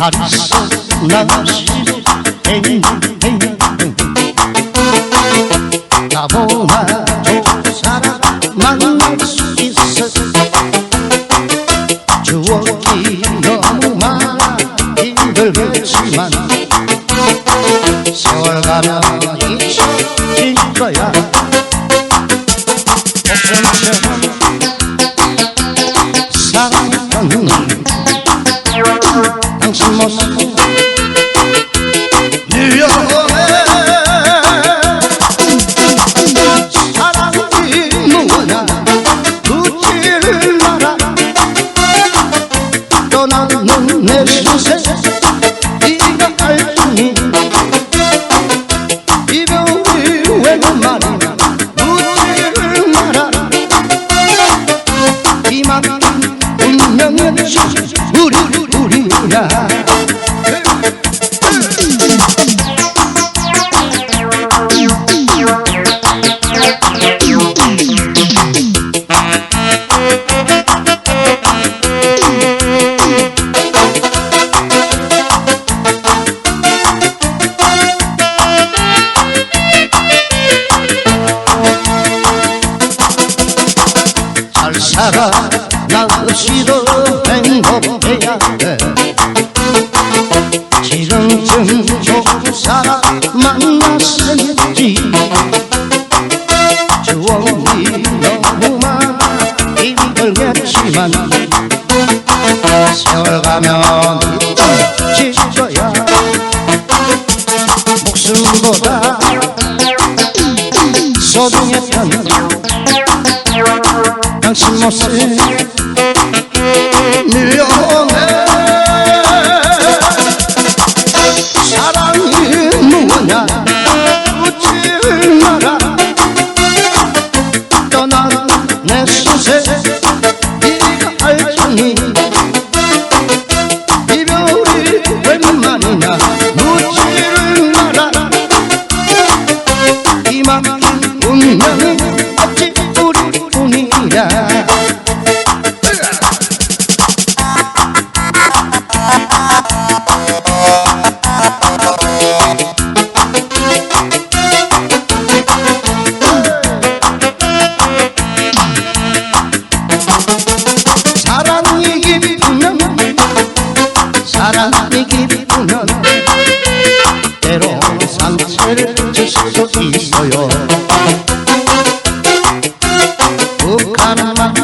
나시로 행행 나보다 좋은 사람 만날 수 있어 추억이 너무 많아 힘들겠지만 세월 가면 잊혀질 거야. 목숨처 살아 나 없이도 행복해야 돼. 지금쯤 좋은 사람 만났었지 추억이 너무 많아 힘들겠지만 세월 가면 거야 목숨보다 소중했던 Aşk nasıl 사랑이 깊으면 때로 상처를 줄 수도 있어요. 북한 만에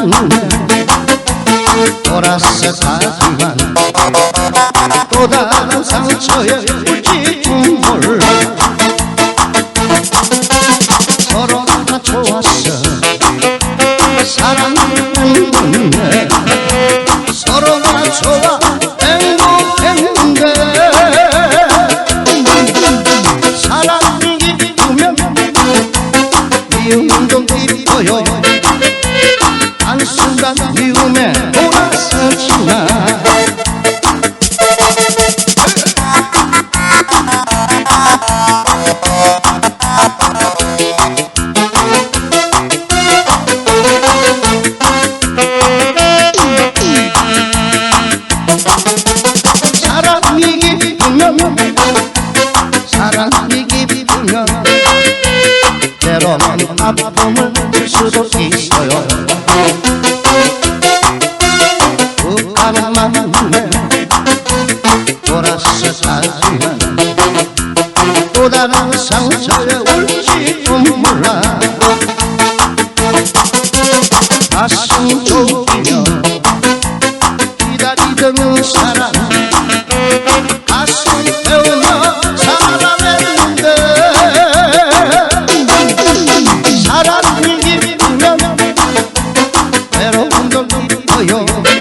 돌아서 가지만 또 다른 상처에 울지 한순간 미움에 돌아서지나. 사랑이 깊으면 사랑이 깊으면 때로는 아픔을 줄 수도 있어 요 북한 만에 돌아서 가지만 또 다른 상처에 울지도 몰라. 가슴 좁 사랑이